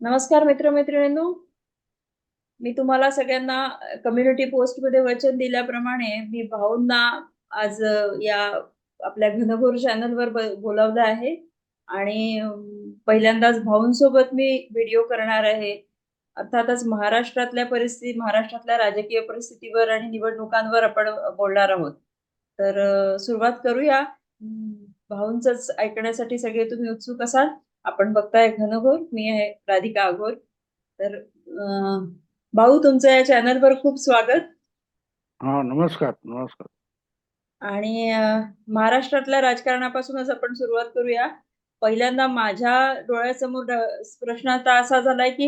नमस्कार मित्रमैत्रिणींनो. मी तुम्हाला सगळ्यांना कम्युनिटी पोस्टमध्ये वचन दिल्याप्रमाणे मी भाऊंना आज या आपल्या घनघोर चॅनलवर बोलावलं आहे. आणि पहिल्यांदाच भाऊंसोबत मी व्हिडिओ करणार आहे. अर्थातच महाराष्ट्रातल्या परिस्थिती महाराष्ट्रातल्या राजकीय परिस्थितीवर आणि निवडणुकांवर आपण बोलणार आहोत. तर सुरुवात करूया. भाऊंच ऐकण्यासाठी सगळे तुम्ही उत्सुक असाल? आपण बघताय घनघोर मी आहे राधिका अघोर तर भाऊ तुमचं या चॅनलवर खूप स्वागत. हा नमस्कार नमस्कार. आणि महाराष्ट्रातल्या राजकारणापासूनच आपण सुरुवात करूया. पहिल्यांदा माझ्या डोळ्यासमोर प्रश्न आता असा झालाय की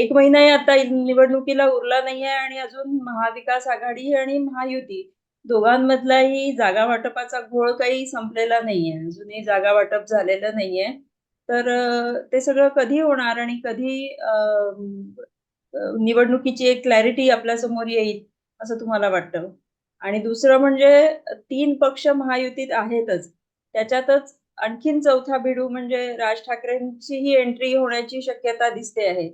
एक महिनाही आता निवडणुकीला उरला नाहीये आणि अजून महाविकास आघाडी आणि महायुती दोघांमधलाही जागा वाटपाचा घोळ काही संपलेला नाहीये. अजूनही जागा वाटप झालेलं नाहीये. तर ते सगळं कधी होणार आणि कधी निवडणुकीची एक क्लॅरिटी आपल्यासमोर येईल असं तुम्हाला वाटतं? आणि दुसरं म्हणजे तीन पक्ष महायुतीत आहेतच. त्याच्यातच आणखीन चौथा भिडू म्हणजे राज ठाकरेंचीही एंट्री होण्याची शक्यता दिसते आहे.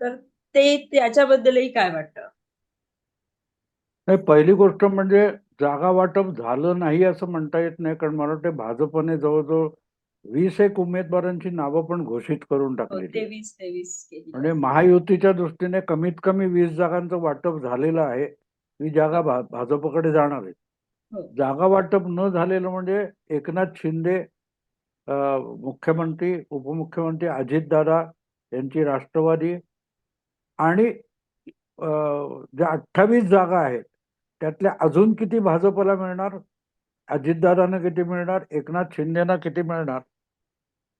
तर ते त्याच्याबद्दलही काय वाटतं? पहिली गोष्ट म्हणजे जागा वाटप झालं नाही असं म्हणता येत नाही कारण मला वाटतं भाजपने जवळजवळ वीस एक उमेदवारांची नावं पण घोषित करून हो, टाकली म्हणजे महायुतीच्या दृष्टीने कमीत कमी वीस जागांचं वाटप झालेलं आहे ही जागा भाजपकडे जाणार आहे. हो. जागा वाटप न झालेलं म्हणजे एकनाथ शिंदे मुख्यमंत्री उपमुख्यमंत्री अजितदादा यांची राष्ट्रवादी आणि ज्या अठ्ठावीस जागा आहेत त्यातल्या अजून किती भाजपला मिळणार? अजितदादांना किती मिळणार? एकनाथ शिंदेना किती मिळणार?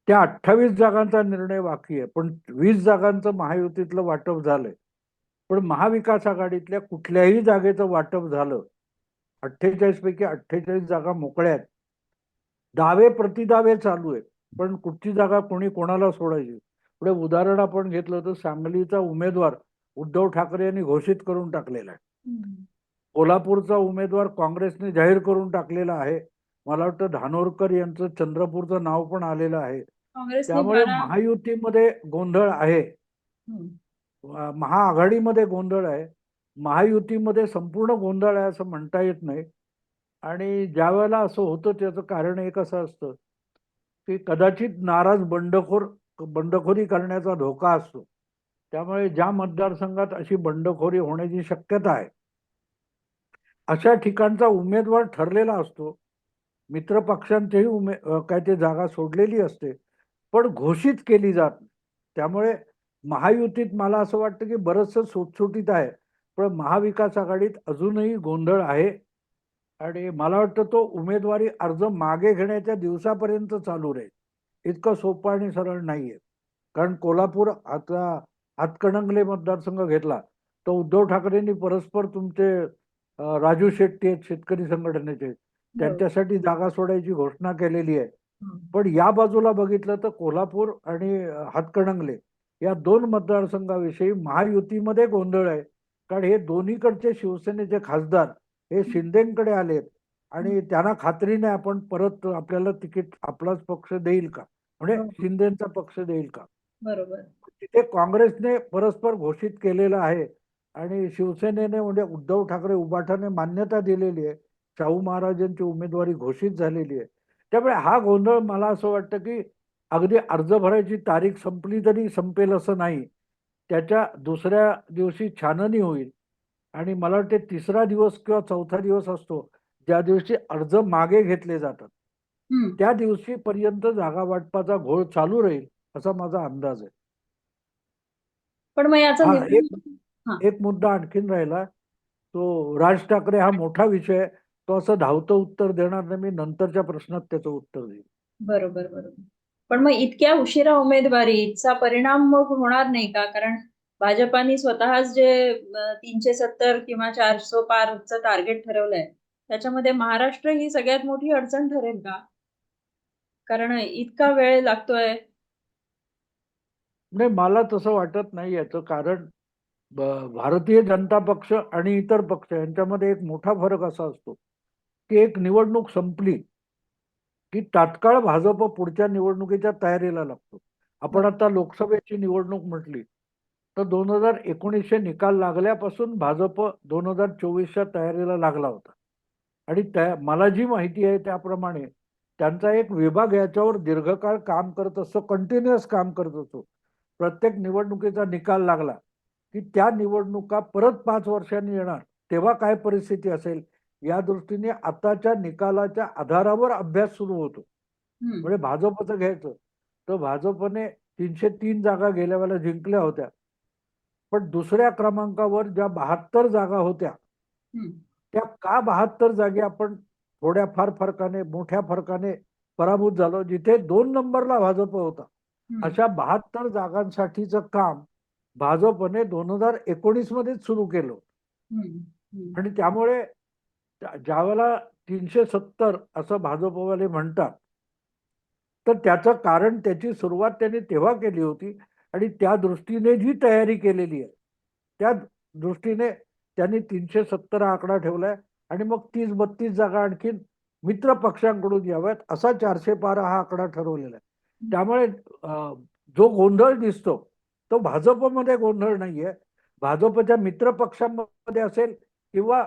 त्या अठ्ठावीस जागांचा निर्णय बाकी आहे. पण वीस जागांचं महायुतीतलं वाटप झालंय. पण महाविकास आघाडीतल्या कुठल्याही जागेचं वाटप झालं अठ्ठेचाळीस पैकी अठ्ठेचाळीस जागा मोकळ्या आहेत. दावे प्रतिदावे चालू आहेत. पण कुठची जागा कोणी कोणाला सोडायची? पुढे उदाहरण आपण घेतलं तर सांगलीचा उमेदवार उद्धव ठाकरे यांनी घोषित करून टाकलेला आहे. कोल्हापूरचा उमेदवार काँग्रेसने जाहीर करून टाकलेला आहे. मला वाटतं धानोरकर यांचं चंद्रपूरचं नाव पण आलेलं आहे. त्यामुळे महायुतीमध्ये गोंधळ आहे. महाआघाडीमध्ये गोंधळ आहे. महायुतीमध्ये संपूर्ण गोंधळ आहे असं म्हणता येत नाही. आणि ज्या वेळेला असं होतं त्याचं कारण एक असं असतं की कदाचित नाराज बंडखोर बंडखोरी करण्याचा धोका असतो. त्यामुळे ज्या मतदारसंघात अशी बंडखोरी होण्याची शक्यता आहे अशा ठिकाणचा उमेदवार ठरलेला असतो. मित्र पक्षांचेही उमे काय ते जागा सोडलेली असते पण घोषित केली जात त्यामुळे महायुतीत मला असं वाटतं की बरंचसं सुटसुटीत आहे पण महाविकास आघाडीत अजूनही गोंधळ आहे. आणि मला वाटतं तो उमेदवारी अर्ज मागे घेण्याच्या दिवसापर्यंत चालू राहील. इतकं सोपं आणि सरळ नाहीये. कारण कोल्हापूर आता हातकणंगले मतदारसंघ घेतला तर उद्धव ठाकरेंनी परस्पर तुमचे राजू शेट्टी आहेत शेतकरी संघटनेचे त्यांच्यासाठी जागा सोडायची घोषणा केलेली आहे. पण या बाजूला बघितलं तर कोल्हापूर आणि हातकणंगले या दोन मतदारसंघाविषयी महायुतीमध्ये गोंधळ आहे. कारण हे दोन्हीकडचे शिवसेनेचे खासदार हे शिंदेकडे आलेत आणि त्यांना खात्री नाही आपण परत आपल्याला तिकीट आपलाच पक्ष देईल का? म्हणजे. शिंदेचा पक्ष देईल का? बरोबर. तिथे काँग्रेसने परस्पर घोषित केलेलं आहे. आणि शिवसेनेने म्हणजे उद्धव ठाकरे उबाठाने मान्यता दिलेली आहे. शाहू महाराजांची उमेदवारी घोषित झालेली आहे. त्यामुळे हा गोंधळ मला असं वाटतं की अगदी अर्ज भरायची तारीख संपली तरी संपेल असं नाही. त्याच्या दुसऱ्या दिवशी छाननी होईल. आणि मला वाटते तिसरा दिवस किंवा चौथा दिवस असतो ज्या दिवशी अर्ज मागे घेतले जातात. त्या दिवशी पर्यंत जागा वाटपाचा घोळ चालू राहील असा माझा अंदाज आहे. पण मग याचा एक मुद्दा आणखीन राहिला. तो राज ठाकरे हा मोठा विषय आहे. तो असं धावतं उत्तर देणार नाही. मी नंतरच्या प्रश्नात त्याचं उत्तर देईन. बरोबर बरोबर. पण मग इतक्या उशिरा उमेदवारीचा परिणाम मग होणार नाही का? कारण भाजपाने स्वतःच जे तीनशे सत्तर किंवा चारशे पारचं टार्गेट ठरवलंय. त्याच्यामध्ये महाराष्ट्र ही सगळ्यात मोठी अडचण ठरेल का? कारण इतका वेळ लागतोय. नाही मला तसं वाटत नाही याचं. कारण भारतीय जनता पक्ष आणि इतर पक्ष यांच्यामध्ये एक मोठा फरक असा असतो की एक निवडणूक संपली की तात्काळ भाजप पुढच्या निवडणुकीच्या तयारीला लागतो. आपण आता लोकसभेची निवडणूक म्हटली तर दोन हजार एकोणीसशे निकाल लागल्यापासून भाजप दोन हजार चोवीसच्या तयारीला लागला होता. आणि त्या मला जी माहिती आहे त्याप्रमाणे त्यांचा एक विभाग याच्यावर दीर्घकाळ काम करत असतो कंटिन्युअस काम करत असतो. प्रत्येक निवडणुकीचा निकाल लागला. की त्या निवडणुका परत पाच वर्षांनी येणार तेव्हा काय परिस्थिती असेल या दृष्टीने आताच्या निकालाच्या आधारावर अभ्यास सुरू होतो. म्हणजे भाजपचं घ्यायचं तर भाजपने तीनशे तीन जागा गेल्या वेळेला जिंकल्या होत्या पण दुसऱ्या क्रमांकावर ज्या बहात्तर जागा होत्या. त्या का बहात्तर जागी आपण थोड्या फार फरकाने मोठ्या फरकाने पराभूत झालो जिथे दोन नंबरला भाजप होता. अशा बहात्तर जागांसाठीचं काम भाजपने दोन हजार एकोणीस मध्येच सुरू केलं. आणि त्यामुळे त्या- ज्यावेळेला तीनशे सत्तर असं भाजपवाले म्हणतात तर त्याचं कारण त्याची सुरुवात त्यांनी तेव्हा केली होती आणि त्या दृष्टीने जी तयारी केलेली आहे त्या दृष्टीने त्यांनी तीनशे सत्तर हा आकडा ठेवलाय आणि मग तीस बत्तीस जागा आणखीन मित्र पक्षांकडून याव्यात असा चारशे बारा हा आकडा ठरवलेला आहे. त्यामुळे जो गोंधळ दिसतो तो भाजपमध्ये गोंधळ नाहीये. भाजपच्या मित्र पक्षांमध्ये असेल किंवा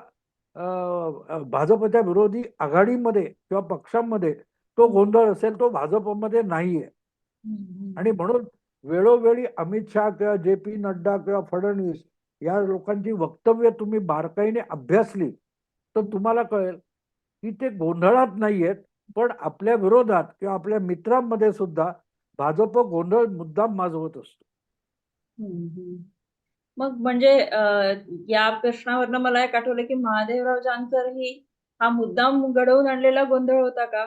भाजपच्या विरोधी आघाडीमध्ये किंवा पक्षांमध्ये तो गोंधळ असेल तो भाजपमध्ये नाहीये. आणि म्हणून वेळोवेळी अमित शहा किंवा जे पी नड्डा किंवा फडणवीस या लोकांची वक्तव्य तुम्ही बारकाईने अभ्यासली तर तुम्हाला कळेल की ते गोंधळात नाहीयेत पण आपल्या विरोधात किंवा आपल्या मित्रांमध्ये सुद्धा भाजप गोंधळ मुद्दाम माजवत असतो. हम्म, हम्म. मग म्हणजे अ, या प्रश्नावरनं मला एक आठवलं की महादेवराव जानकर ही हा मुद्दाम घडवून आणलेला गोंधळ होता का?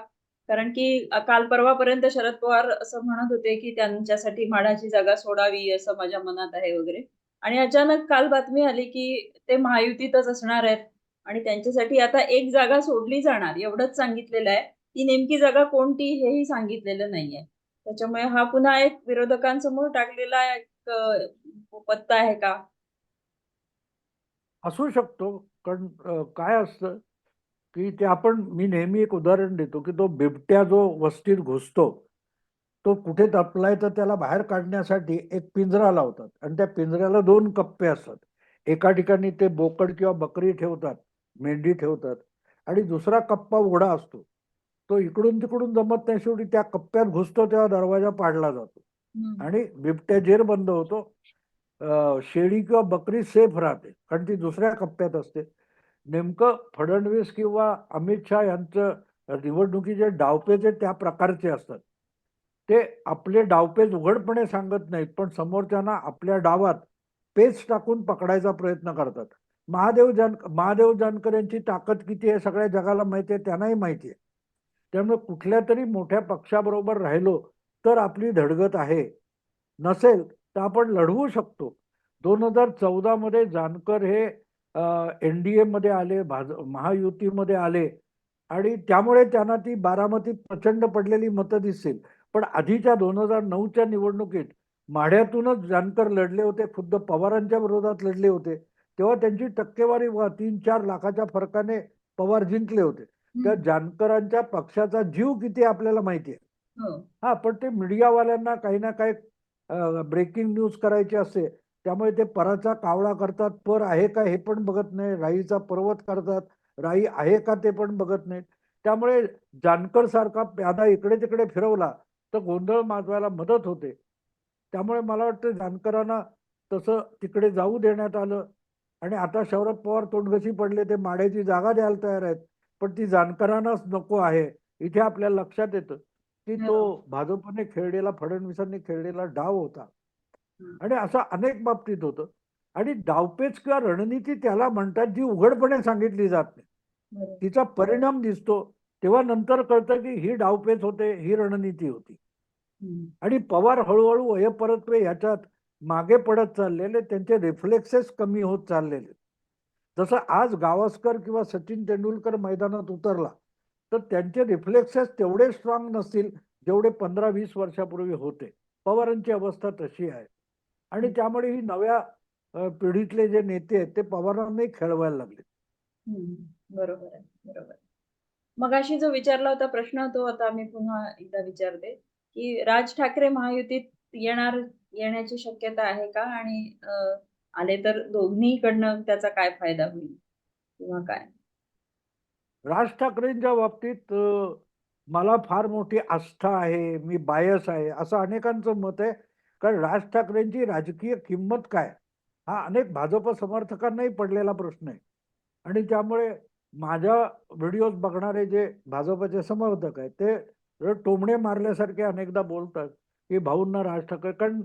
कारण की अ, काल परवापर्यंत शरद पवार असं म्हणत होते की त्यांच्यासाठी म्हाडाची जागा सोडावी असं माझ्या मनात आहे वगैरे. आणि अचानक काल बातमी आली की ते महायुतीतच असणार आहेत आणि त्यांच्यासाठी आता एक जागा सोडली जाणार एवढंच सांगितलेलं आहे. ती नेमकी जागा कोणती हेही सांगितलेलं नाहीये. त्याच्यामुळे हा पुन्हा एक विरोधकांसमोर टाकलेला पत्ता आहे का? असू शकतो. कारण काय असतं की ते आपण मी नेहमी एक उदाहरण देतो की तो बिबट्या जो वस्तीत घुसतो तो कुठे तपलाय तर त्याला बाहेर काढण्यासाठी एक पिंजरा लावतात आणि त्या पिंजऱ्याला दोन कप्पे असतात. एका ठिकाणी ते बोकड किंवा बकरी ठेवतात मेंढी ठेवतात आणि दुसरा कप्पा उघडा असतो. तो इकडून तिकडून जमत नाही शेवटी त्या कप्प्यात घुसतो तेव्हा दरवाजा पाडला जातो. आणि बिबट्या जेर बंद होतो शेळी किंवा बकरी सेफ राहते कारण ती दुसऱ्या कप्प्यात असते. नेमकं फडणवीस किंवा अमित शहा यांचं निवडणुकीचे डावपेच त्या प्रकारचे असतात ते आपले डावपेच उघडपणे सांगत नाहीत पण समोरच्यांना आपल्या डावात पेच टाकून पकडायचा प्रयत्न करतात. महादेव जान महादेव जानकर यांची ताकद किती आहे सगळ्या जगाला माहिती आहे त्यांनाही माहिती आहे. त्यामुळे कुठल्या तरी मोठ्या पक्षाबरोबर राहिलो तर आपली धडगत आहे. नसेल तर आपण लढवू शकतो. दोन हजार चौदा मध्ये जानकर हे एन डी मध्ये आले भाज महायुतीमध्ये आले. आणि त्यामुळे त्यांना ती बारामतीत प्रचंड पडलेली मतं दिसतील. पण आधीच्या दोन हजार नऊच्या निवडणुकीत माढ्यातूनच जानकर लढले होते. खुद्द पवारांच्या विरोधात लढले होते. तेव्हा त्यांची टक्केवारी व तीन चार लाखाच्या फरकाने पवार जिंकले होते. त्या. जानकरांच्या पक्षाचा जीव किती आपल्याला माहिती आहे? हो. हा. पण ते मीडियावाल्यांना काही ना काही ब्रेकिंग न्यूज करायची असते. त्यामुळे ते पराचा कावळा करतात. पर आहे का हे पण बघत नाही. राईचा पर्वत करतात राई आहे का ते पण बघत नाहीत त्यामुळे जानकर सारखा प्यादा इकडे तिकडे फिरवला तर गोंधळ माजवायला मदत होते. त्यामुळे मला वाटतं जानकरांना तसं तिकडे जाऊ देण्यात आलं. आणि आता शरद पवार तोंडघशी पडले ते माड्याची जागा द्यायला तयार आहेत. पण ती जानकरांनाच नको आहे. इथे आपल्याला लक्षात येतं. की तो भाजपने खेळलेला फडणवीसांनी खेळलेला डाव होता. आणि असं अनेक बाबतीत होतं आणि डावपेच किंवा रणनीती त्याला म्हणतात जी उघडपणे सांगितली जात नाही. तिचा परिणाम दिसतो तेव्हा नंतर कळतं की ही डावपेच होते ही रणनीती होती. आणि पवार हळूहळू वयपरत्वे ह्याच्यात मागे पडत चाललेले त्यांचे रिफ्लेक्सेस कमी होत चाललेले जसं आज गावस्कर किंवा सचिन तेंडुलकर मैदानात उतरला तर त्यांचे रिफ्लेक्सेस तेवढे स्ट्रॉंग नसतील जेवढे पंधरा वीस वर्षापूर्वी होते पवारांची अवस्था तशी आहे आणि त्यामुळे ही नव्या पिढीतले जे नेते आहेत ते पवारांनाही खेळवायला लागले. बरोबर आहे बरोबर. मगाशी जो विचारला होता प्रश्न तो आता मी पुन्हा एकदा विचारते की राज ठाकरे महायुतीत येणार येण्याची शक्यता आहे का? आणि आले तर दोन्हीकडनं त्याचा काय फायदा होईल? किंवा काय? राज ठाकरेंच्या बाबतीत मला फार मोठी आस्था आहे, मी बायस आहे, असं अनेकांचं मत आहे. कारण राज ठाकरेंची राजकीय किंमत काय? हा अनेक भाजप समर्थकांनाही पडलेला प्रश्न आहे. आणि त्यामुळे माझ्या व्हिडिओज बघणारे जे भाजपचे समर्थक आहेत, ते टोमणे मारल्यासारखे अनेकदा बोलतात, की भाऊंना राज ठाकरे कारण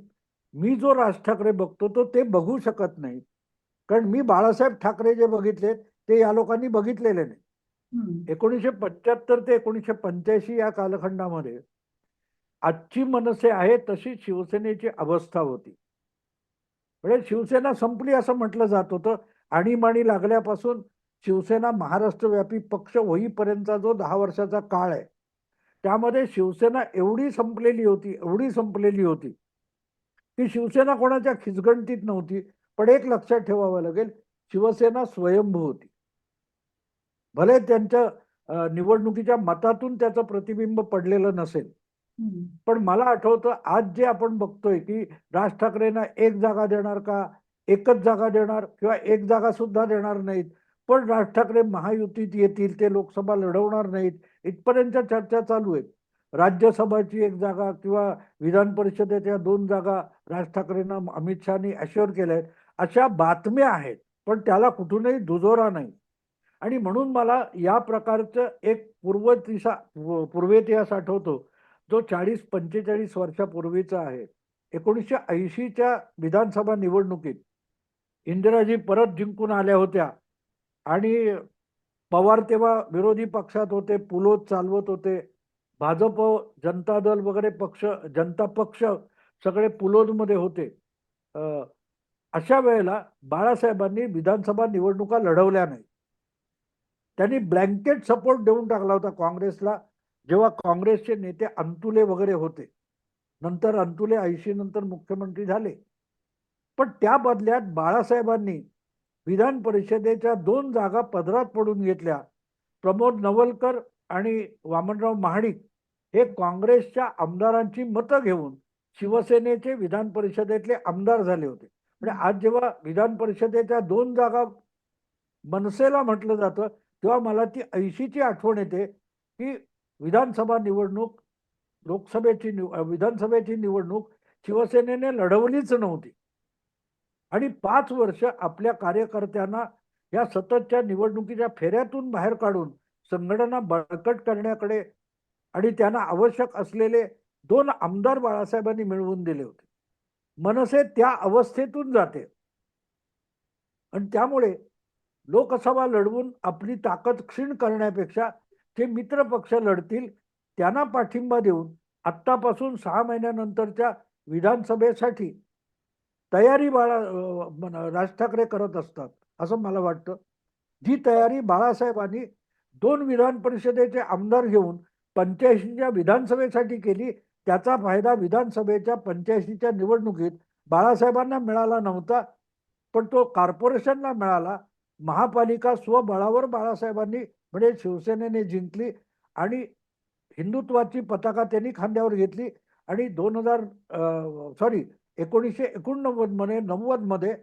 मी जो राज ठाकरे बघतो, तो ते बघू शकत नाही कारण मी बाळासाहेब ठाकरे जे बघितले ते या लोकांनी बघितलेले नाही. एकोणीशे पंच्याहत्तर ते 1985 या कालखंडामध्ये आजची मनसे आहे तशी शिवसेनेची अवस्था होती. म्हणजे शिवसेना संपली असं म्हटलं जात होतं. आणीबाणी लागल्यापासून शिवसेना महाराष्ट्रव्यापी पक्ष होईपर्यंतचा जो दहा वर्षाचा काळ आहे, त्यामध्ये शिवसेना एवढी संपलेली होती, एवढी संपलेली होती, की शिवसेना कोणाच्या खिचगणतीत नव्हती. पण एक लक्षात ठेवावं लागेल, शिवसेना स्वयंभू होती. भले त्यांच्या निवडणुकीच्या मतातून त्याचं प्रतिबिंब पडलेलं नसेल. पण मला आठवतं आज जे आपण बघतोय, की राज ठाकरेंना एक जागा देणार का? एकच जागा देणार किंवा एक जागा सुद्धा देणार नाहीत. पण राज ठाकरे महायुतीत येतील, ते लोकसभा लढवणार नाहीत, इथपर्यंतच्या चर्चा चालू आहेत. राज्यसभाची एक जागा किंवा विधान परिषदेच्या 2 जागा राज ठाकरेंना अमित शहानी अश्युअर केल्या आहेत. अशा बातम्या आहेत. पण त्याला कुठूनही दुजोरा नाही. आणि म्हणून मला या प्रकारचं एक पूर्वतिसा पूर्वेतिहास आठवतो, जो 40-45 वर्षापूर्वीचा आहे. एकोणीसशे ऐंशीच्या विधानसभा निवडणुकीत इंदिराजी परत जिंकून आल्या होत्या आणि पवार तेव्हा विरोधी पक्षात होते, पुलोद चालवत होते. भाजप, जनता दल वगैरे पक्ष, जनता पक्ष सगळे पुलोदमध्ये होते. अशा वेळेला बाळासाहेबांनी विधानसभा निवडणुका लढवल्या नाही. त्यांनी ब्लँकेट सपोर्ट देऊन टाकला होता काँग्रेसला, जेव्हा काँग्रेसचे नेते अंतुले वगैरे होते. नंतर अंतुले 80 नंतर मुख्यमंत्री झाले. पण त्या बदल्यात बाळासाहेबांनी विधान परिषदेच्या दोन जागा पदरात पडून घेतल्या. प्रमोद नवलकर आणि वामनराव महाडिक हे काँग्रेसच्या आमदारांची मतं घेऊन शिवसेनेचे विधान परिषदेतले आमदार झाले होते. म्हणजे आज जेव्हा विधान परिषदेच्या दोन जागा मनसेला म्हटलं जातं, तेव्हा मला ती ऐशीची आठवण येते, की विधानसभा निवडणूक, लोकसभेची निव विधानसभेची निवडणूक शिवसेनेने लढवलीच नव्हती. आणि पाच वर्ष आपल्या कार्यकर्त्यांना या सततच्या निवडणुकीच्या फेऱ्यातून बाहेर काढून संघटना बळकट करण्याकडे आणि त्यांना आवश्यक असलेले दोन आमदार बाळासाहेबांनी मिळवून दिले होते. मनसे त्या अवस्थेतून जाते. आणि त्यामुळे लोकसभा लढवून आपली ताकद क्षीण करण्यापेक्षा जे मित्र पक्ष लढतील, त्यांना पाठिंबा देऊन आत्तापासून सहा महिन्यानंतरच्या विधानसभेसाठी तयारी बाळा राज ठाकरे करत असतात, असं मला वाटतं. जी तयारी बाळासाहेबांनी दोन विधान परिषदेचे आमदार घेऊन पंच्याऐंशीच्या विधानसभेसाठी केली, त्याचा फायदा विधानसभेच्या पंच्याऐंशीच्या निवडणुकीत बाळासाहेबांना मिळाला नव्हता. पण तो कॉर्पोरेशनला मिळाला. महापालिका स्वबळावर बाळासाहेबांनी म्हणजे शिवसेनेने जिंकली आणि हिंदुत्वाची पताका त्यांनी खांद्यावर घेतली आणि दोन हजार सॉरी 1989 मध्ये 90 मध्ये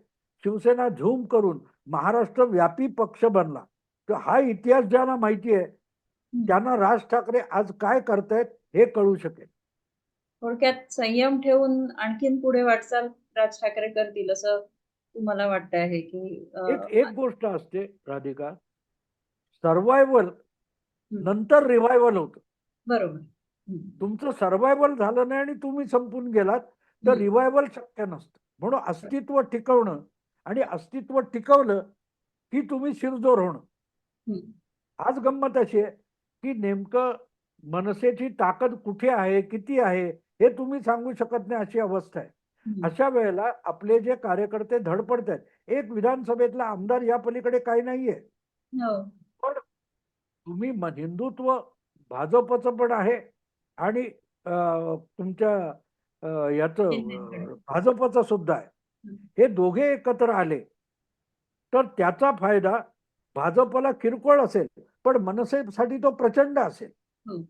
शिवसेना झूम करून महाराष्ट्र व्यापी पक्ष बनला. तर हा इतिहास ज्यांना माहिती आहे, ज्यांना राज ठाकरे आज काय करतायत हे कळू शकेल. थोडक्यात संयम ठेवून आणखीन पुढे वाटचाल राज ठाकरे करतील असं तुम्हाला वाटतं आहे, की एक एक गोष्ट असते राधिका, सर्व्हायव्हल हं. नंतर रिव्हायव्हल होतं. बरोबर. तुमचं सर्व्हायव्हल झालं नाही आणि तुम्ही संपून गेलात, तर. रिव्हायव्हल शक्य नसतं. म्हणून अस्तित्व टिकवणं आणि अस्तित्व टिकवलं, की तुम्ही शिरजोर होणं. आज गंमत अशी आहे, की नेमकं मनसेची ताकद कुठे आहे, किती आहे, हे तुम्ही सांगू शकत नाही अशी अवस्था आहे. हं. अशा वेळेला आपले जे कार्यकर्ते धडपडतायत, एक विधानसभेतला आमदार या पलीकडे काही नाहीये. हो. पण तुम्ही हिंदुत्व भाजपचं पण आहे आणि तुमच्या याचं भाजपचं सुद्धा आहे. हं. हे दोघे एकत्र आले, तर त्याचा फायदा भाजपला किरकोळ असेल, पण मनसेसाठी तो प्रचंड असेल. हो.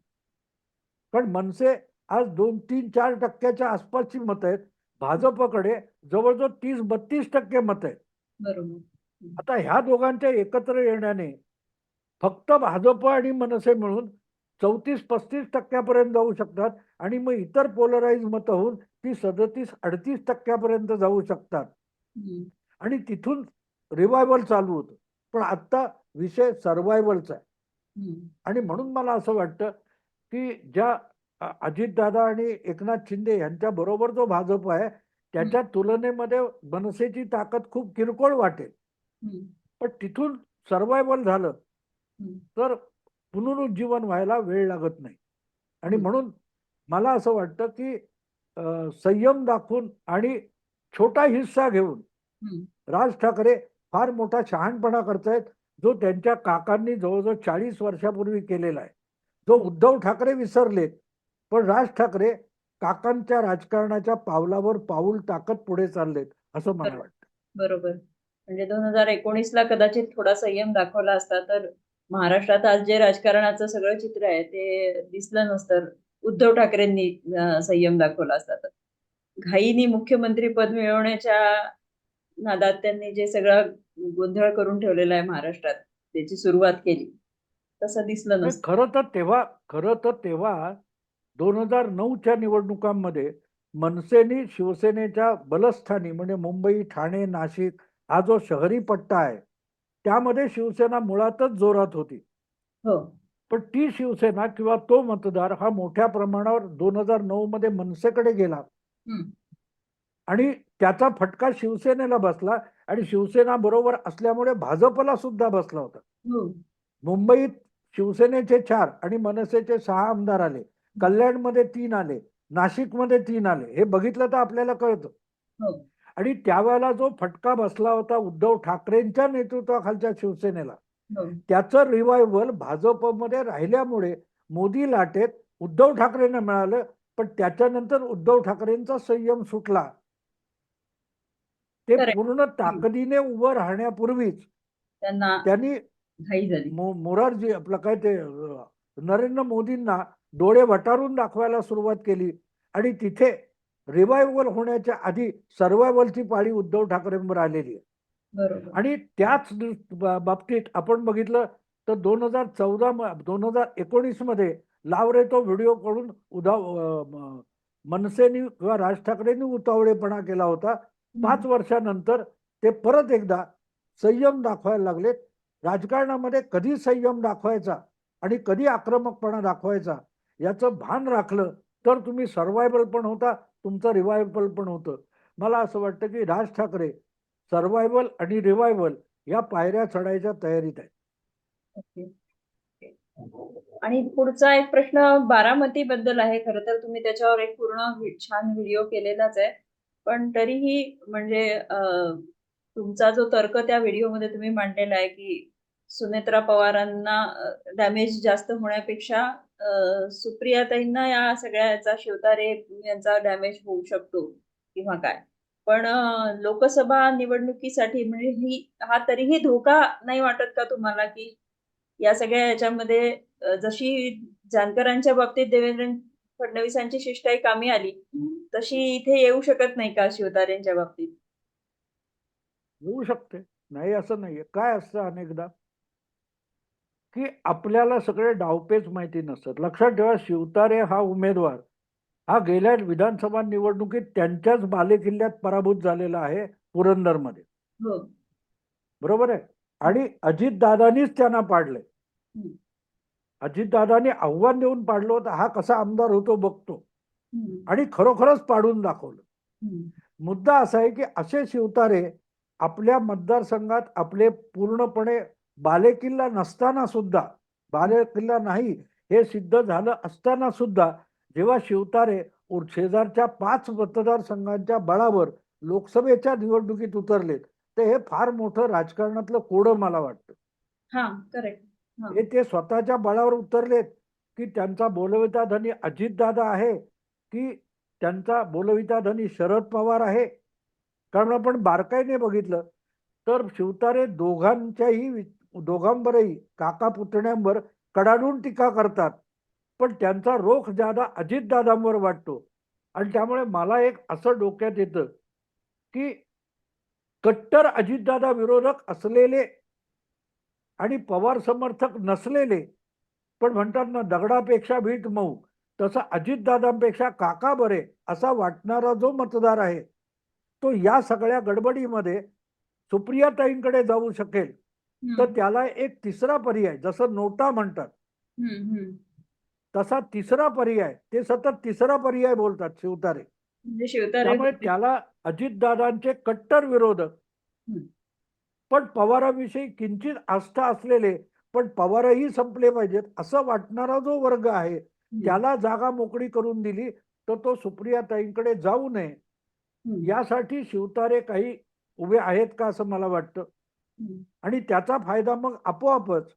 पण मनसे आज दोन तीन चार टक्क्याच्या आसपासची मतं आहेत भाजपकडे जवळजवळ तीस बत्तीस टक्के मत आहेत. आता ह्या दोघांच्या एकत्र येण्याने फक्त भाजप आणि मनसे मिळून चौतीस पस्तीस टक्क्यापर्यंत जाऊ शकतात आणि मग इतर पोलराईज मतं होऊन ती सदतीस अडतीस टक्क्यापर्यंत जाऊ शकतात. आणि तिथून रिवायवल चालू होतं. पण आत्ता विषय सर्वायवलचा आहे. आणि म्हणून मला असं वाटतं की ज्या अजितदादा आणि एकनाथ शिंदे यांच्या बरोबर जो भाजप आहे त्याच्या तुलनेमध्ये मनसेची ताकद खूप किरकोळ वाटेल. पण तिथून सर्वायवल झालं. तर पुनरुज्जीवन व्हायला वेळ लागत नाही आणि. म्हणून मला असं वाटतं की संयम दाखवून आणि छोटा हिस्सा घेऊन. राज ठाकरे फार मोठा शहाणपणा करतायत जो त्यांच्या काकांनी जवळजवळ चाळीस वर्षापूर्वी केलेला आहे जो उद्धव ठाकरे विसरलेत पण राज ठाकरे काकांच्या राजकारणाच्या पावलावर पाऊल टाकत पुढे चाललेत असं मला. वाटतं. बरोबर. म्हणजे दोन हजार एकोणीस ला कदाचित थोडा संयम दाखवला असता तर महाराष्ट्रात आज जे राजकारणाचं सगळं चित्र आहे ते दिसलं नसतं. उद्धव ठाकरेंनी संयम दाखवला असता तर. घाईनी मुख्यमंत्री पद मिळवण्याच्या नादात त्यांनी जे सगळं गोंधळ करून ठेवलेला आहे महाराष्ट्रात त्याची सुरुवात केली. तसं दिसलं नाही, नसतं. खरं तर तेव्हा खरं तर तेव्हा दोन हजार नऊच्या निवडणुकांमध्ये मनसेनी शिवसेनेच्या बलस्थानी म्हणजे मुंबई ठाणे नाशिक हा जो शहरी पट्टा आहे त्यामध्ये शिवसेना मुळातच जोरात होती. हो. पण ती शिवसेना किंवा तो मतदार हा मोठ्या प्रमाणावर दोन हजार नऊ मध्ये मनसेकडे गेला. आणि त्याचा फटका शिवसेनेला बसला आणि शिवसेना बरोबर असल्यामुळे भाजपला सुद्धा बसला होता. हो. मुंबईत शिवसेनेचे चार आणि मनसेचे सहा आमदार आले. कल्याणमध्ये तीन आले नाशिकमध्ये तीन आले हे बघितलं तर आपल्याला कळतं. हो. आणि त्यावेळेला जो फटका बसला होता उद्धव ठाकरेंच्या नेतृत्वाखालच्या शिवसेनेला हो. त्याचं रिवायवल भाजपमध्ये राहिल्यामुळे मोदी लाटेत उद्धव ठाकरेंना मिळालं पण त्याच्यानंतर उद्धव ठाकरेंचा संयम सुटला. ते. पूर्ण ताकदीने उभं राहण्यापूर्वीच त्यांना मोरारजी आपलं काय ते नरेंद्र मोदींना डोळे वटारून दाखवायला सुरुवात केली. आणि तिथे रिवायवल होण्याच्या आधी सर्वायवलची पाळी उद्धव ठाकरेंवर आलेली आहे. आणि त्याच बाबतीत आपण बघितलं तर दोन हजार चौदा दोन हजार एकोणीसमध्ये लावरे तो व्हिडिओ कडून उदा अं, म- मनसेनी किंवा राज ठाकरेंनी उतावळेपणा केला होता. पाच वर्षानंतर ते परत एकदा संयम दाखवायला लागलेत. राजकारणामध्ये कधी संयम दाखवायचा आणि कधी आक्रमकपणा दाखवायचा याचं भान राखलं. तर तुम्ही सर्वायबल पण होता तुमचं रिवायबल पण होतं. मला असं वाटतं की राज ठाकरे सर्वायवल आणि रिवायवल या पायऱ्या चढायच्या तयारीत आहे ओके. आणि पुढचा एक प्रश्न बारामती बद्दल आहे. खरं तर तुम्ही त्याच्यावर एक पूर्ण छान व्हिडिओ केलेलाच आहे. पण तरीही म्हणजे तुमचा जो तर्क त्या व्हिडिओमध्ये तुम्ही मांडलेला आहे की सुनेत्रा पवारांना डॅमेज जास्त होण्यापेक्षा सुप्रियाताईंना या सगळ्या याचा शिवतारे यांचा डॅमेज होऊ शकतो किंवा काय. पण लोकसभा निवडणुकीसाठी म्हणजे ही हा तरीही धोका नाही वाटत का तुम्हाला की या सगळ्या याच्यामध्ये जशी जानकरांच्या बाबतीत देवेंद्र फडणवीसांची शिष्टाई कामी आली तशी इथे येऊ शकत नाही का शिवतारेंच्या बाबतीत? होऊ शकते. नाही असं नाहीये. काय असतं अनेकदा? की आपल्याला सगळे डावपेच माहिती नसतात. लक्षात ठेवा शिवतारे हा उमेदवार. हा गेल्या विधानसभा निवडणुकीत त्यांच्याच बालेकिल्ल्यात पराभूत झालेला आहे पुरंदरमध्ये. हो. बरोबर आहे? आणि अजितदादांनीच त्यांना हम्म. अजितदादांनी आव्हान देऊन पाडलं होतं. हा कसा आमदार होतो बघतो. आणि खरोखरच पाडून दाखवलं. मुद्दा असा आहे की असे शिवतारे आपल्या मतदारसंघात आपले पूर्णपणे बालेकिल्ला नसताना सुद्धा बालेकिल्ला नाही हे सिद्ध झालं असताना सुद्धा जेव्हा शिवतारे शेजारच्या पाच मतदारसंघांच्या बळावर लोकसभेच्या निवडणुकीत उतरलेत तर हे फार मोठं राजकारणातलं कोडं मला वाटतं. हा करेक्ट हे. ते स्वतःच्या बळावर उतरलेत की त्यांचा बोलविता धनी अजितदादा आहे की त्यांचा बोलविता धनी शरद पवार आहे. कारण आपण बारकाईने बघितलं तर शिवतारे दोघांच्याही दोघांवरही काका पुतण्यांवर कडाडून टीका करतात. पण त्यांचा रोख ज्यादा अजितदादांवर वाटतो. आणि त्यामुळे मला एक असं डोक्यात येतं की कट्टर अजितदादा विरोधक असलेले आणि पवार समर्थक नसलेले पण म्हणतात ना दगडापेक्षा भीट मऊ तसं अजितदादांपेक्षा काका बरे असा वाटणारा जो मतदार आहे तो या सगळ्या गडबडीमध्ये सुप्रियाताईंकडे जाऊ शकेल. तर त्याला एक तिसरा पर्याय जसं नोटा म्हणतात. तसा तिसरा पर्याय ते सतत तिसरा पर्याय बोलतात शिवतारे. म्हणजे त्यामुळे त्याला अजितदादांचे कट्टर विरोधक. पण पवाराविषयी किंचित आस्था असलेले पण पवारही संपले पाहिजेत असं वाटणारा जो वर्ग आहे त्याला जागा मोकळी करून दिली तर तो सुप्रियाताईंकडे जाऊ नये. यासाठी शिवतारे काही उभे आहेत का असं मला वाटतं. आणि त्याचा फायदा मग आपोआपच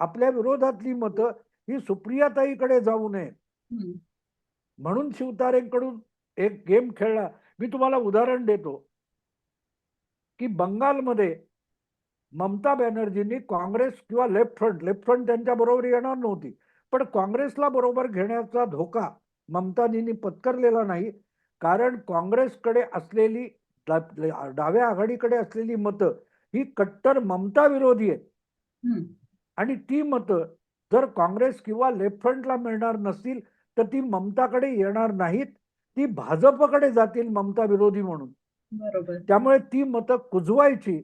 आपल्या विरोधातली मतं ही सुप्रियाताईकडे जाऊ नये. म्हणून शिवतारेंकडून एक गेम खेळला. मी तुम्हाला उदाहरण देतो. की बंगालमध्ये ममता बॅनर्जींनी काँग्रेस किंवा लेफ्ट फ्रंट लेफ्ट फ्रंट त्यांच्या बरोबर येणार नव्हती. पण काँग्रेसला बरोबर घेण्याचा धोका ममताजींनी पत्करलेला नाही. कारण काँग्रेसकडे असलेली डाव्या आघाडीकडे असलेली मतं ही कट्टर ममता विरोधी आहेत हम्म. आणि ती मतं जर काँग्रेस किंवा लेफ्ट फ्रंटला मिळणार नसतील तर ती ममताकडे येणार नाहीत. ती भाजपकडे जातील ममता विरोधी म्हणून. बरोबर. त्यामुळे ती मतं कुजवायची.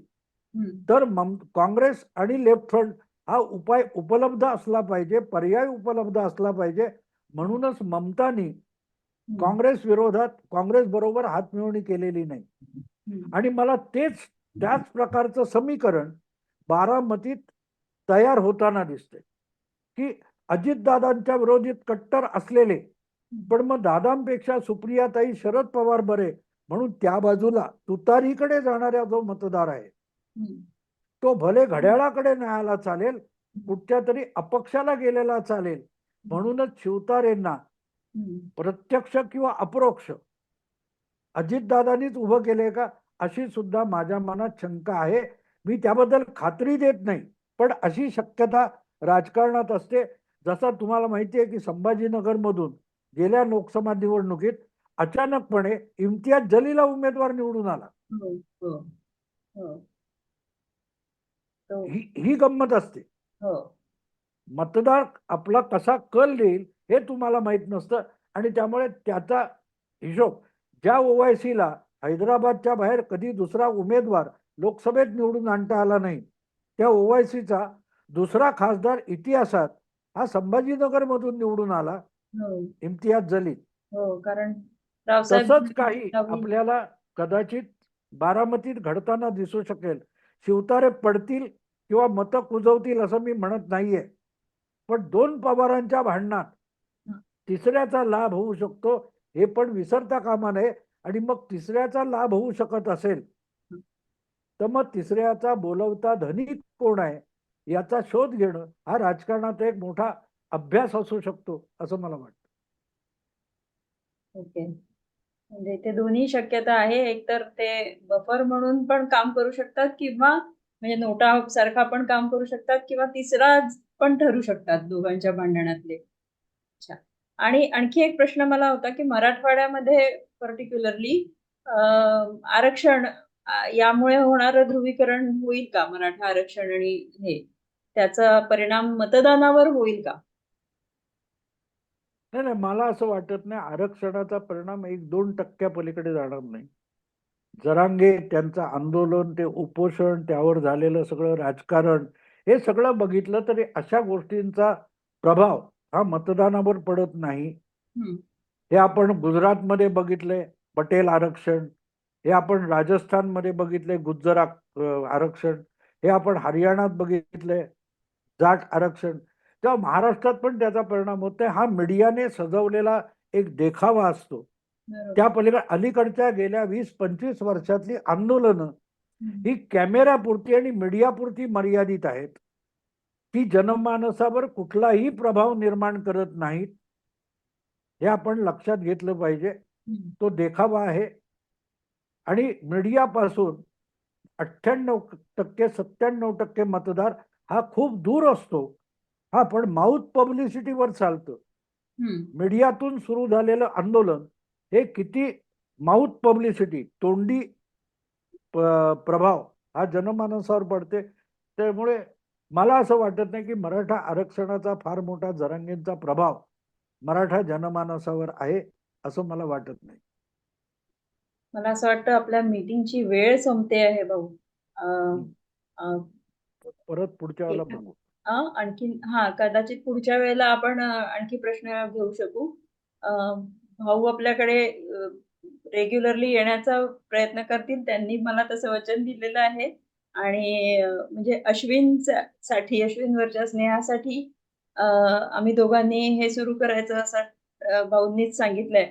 तर मम काँग्रेस आणि लेफ्ट फ्रंट हा उपाय उपलब्ध असला पाहिजे पर्याय उपलब्ध असला पाहिजे. म्हणूनच ममतानी काँग्रेस विरोधात काँग्रेस बरोबर हातमिळवणी केलेली नाही. आणि मला तेच त्याच प्रकारचं समीकरण बारामतीत तयार होताना दिसते की अजितदादांच्या विरोधीत कट्टर असलेले पण मग दादांपेक्षा सुप्रियाताई शरद पवार बरे म्हणून त्या बाजूला तुतारीकडे जाणारा जो मतदार आहे तो भले घड्याळाकडे न्यायाला चालेल कुठच्या तरी अपक्षाला गेलेला चालेल म्हणूनच शिवतारेंना प्रत्यक्ष किंवा अप्रोक्ष अजितदादांनीच उभं केले का? अशी सुद्धा माझ्या मनात शंका आहे. मी त्याबद्दल खात्री देत नाही. पण अशी शक्यता राजकारणात असते. जसा तुम्हाला माहिती आहे की संभाजीनगरमधून गेल्या लोकसभा निवडणुकीत अचानकपणे इम्तियाज जलीला उमेदवार निवडून आला. हो हो हो. ही गंमत असते. मतदार आपला कसा कल देईल हे तुम्हाला माहीत नसतं. आणि त्यामुळे त्याचा हिशोब ज्या ओवायसीला हैदराबादच्या बाहेर कधी दुसरा उमेदवार लोकसभेत निवडून आणता आला नाही. त्या ओवायसीचा दुसरा खासदार इतिहासात हा संभाजीनगर मधून निवडून आला. हो. इम्तियाज जलील. हो कारण तसंच काही आपल्याला कदाचित बारामतीत घडताना दिसू शकेल. शिवतारे पडतील किंवा मतं कुजवतील असं मी म्हणत नाहीये. पण दोन पवारांच्या भांडणात. तिसऱ्याचा लाभ होऊ शकतो हे पण विसरता कामा नये. आणि मग तिसऱ्याचा लाभ होऊ शकत असेल तर मग तिसऱ्याचा बोलवता धनी कोण आहे याचा शोध घेणं हा राजकारणाचा एक मोठा अभ्यास असू शकतो असं मला वाटतं. ओके. म्हणजे इथे दोन्ही शक्यता आहे एकतर ते बफर म्हणून पण काम करू शकतात किंवा म्हणजे नोटा सारखा पण काम करू शकतात किंवा तिसरा पण ठरू शकतात दोघांच्या भांडणातले. अच्छा. आणि आणखी एक प्रश्न मला होता की मराठवाड्यामध्ये पर्टिक्युलरली आरक्षण यामुळे होणारं ध्रुवीकरण होईल का? मराठा आरक्षण आणि हे त्याचा परिणाम मतदानावर होईल का? नाही नाही मला असं वाटत नाही आरक्षणाचा परिणाम एक दोन टक्क्या पलीकडे जाणार नाही. जरांगे त्यांचं आंदोलन ते उपोषण त्यावर झालेलं सगळं राजकारण हे सगळं बघितलं तरी अशा गोष्टींचा प्रभाव हा मतदानावर पडत नाही. हे आपण गुजरातमध्ये बघितलंय पटेल आरक्षण. हे आपण राजस्थानमध्ये बघितलंय गुज्जर आरक्षण. हे आपण हरियाणात बघितलंय जाट आरक्षण. तेव्हा महाराष्ट्रात पण त्याचा परिणाम होतोय हा मीडियाने सजवलेला एक देखावा असतो. त्या पलीकडे अलीकडच्या गेल्या वीस पंचवीस वर्षातली आंदोलनं ही कॅमेऱ्यापुरती आणि मीडियापुरती मर्यादित आहेत. ती जनमानसावर कुठलाही प्रभाव निर्माण करत नाहीत. हे आपण लक्षात घेतलं पाहिजे. तो देखावा आहे. आणि मीडियापासून अठ्ठ्याण्णव टक्के सत्त्याण्णव टक्के मतदार हा खूप दूर असतो. हा पण माउथ पब्लिसिटीवर चालतो. मीडियातून सुरू झालेलं आंदोलन हे किती माउथ पब्लिसिटी तोंडी प्रभाव हा जनमानसावर पडते. त्यामुळे मला असं वाटत नाही की मराठा आरक्षणाचा फार मोठा जरांगींचा प्रभाव मराठा जनमानसावर आहे असं मला वाटत नाही. मला असं वाटतं आपल्या मीटिंगची वेळ संपते आहे भाऊ. परत पुढच्या वेळेला. बघू. अं, आणखीन हा कदाचित पुढच्या वेळेला आपण आणखी प्रश्न घेऊ शकू. भाऊ आपल्याकडे रेग्युलरली येण्याचा प्रयत्न करतील त्यांनी मला तसं वचन दिलेलं आहे. आणि म्हणजे अश्विनसाठी अश्विनवरच्या स्नेहासाठी आम्ही दोघांनी हे सुरू करायचं असं भाऊंनीच सांगितलंय.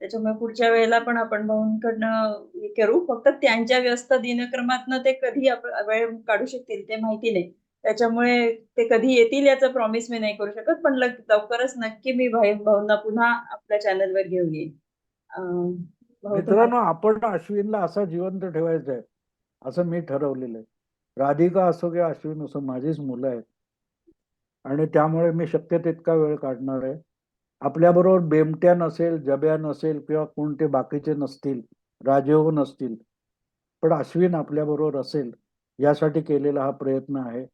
त्याच्यामुळे पुढच्या वेळेला पण आपण भाऊंकडनं हे करू. फक्त त्यांच्या व्यस्त दिनक्रमातनं ते कधी वेळ काढू शकतील ते माहिती नाही. त्याच्यामुळे ते कधी येतील याचं प्रॉमिस मी नाही करू शकत पण लव- लवकरच नक्की मी भाई भाऊंना पुन्हा आपल्या चॅनलवर घेऊन येईन. मित्रांनो आपण अश्विनला असा जिवंत ठेवायचा आहे असं मी ठरवलेलं आहे. राधिका असो किंवा अश्विन असो माझीच मुलं आहेत. आणि त्यामुळे मी शक्य तितका वेळ काढणार आहे. आपल्याबरोबर बेमट्या नसेल जब्या नसेल किंवा कोणते बाकीचे नसतील राजयोग नसतील पण अश्विन आपल्याबरोबर असेल यासाठी केलेला हा प्रयत्न आहे.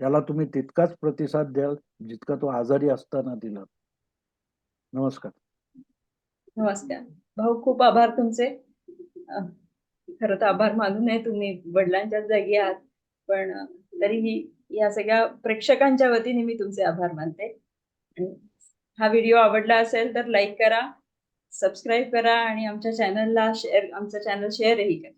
त्याला तुम्ही तितकाच प्रतिसाद द्याल जितका तो आजारी असताना दिला. नमस्कार. नमस्कार. भाऊ खूप आभार तुमचे. खरं तर आभार मानू नये तुम्ही वडिलांच्याच जागी आहात. पण तरीही या सगळ्या प्रेक्षकांच्या वतीने मी तुमचे आभार मानते. हा व्हिडिओ आवडला असेल तर लाईक करा सबस्क्राईब करा आणि आमच्या चॅनलला शेअर आमचं चॅनल शेअरही करा.